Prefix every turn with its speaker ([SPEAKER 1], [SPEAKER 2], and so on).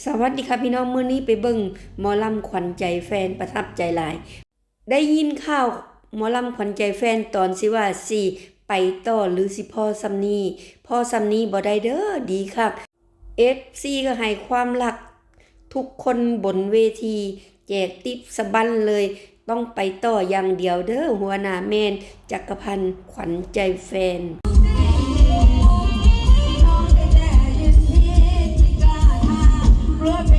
[SPEAKER 1] สวัสดีค่ะพี่น้องมื้อนี้ไปเบิ่งหมอลำขวัญใจแฟนประทับใจหลาย ได้ยินข่าวหมอลำขวัญใจแฟนตอนสิว่าสิไปต่อหรือสิพ่อซำนี้พ่อซำนี้บ่ได้เด้อดีคัก FC ก็ให้ความรัก ทุกคนบนเวที แจกติปสบันเลย ต้องไปต่ออย่างเดียวเด้อหัวหน้าแมนจักรพันธ์ขวัญใจแฟนา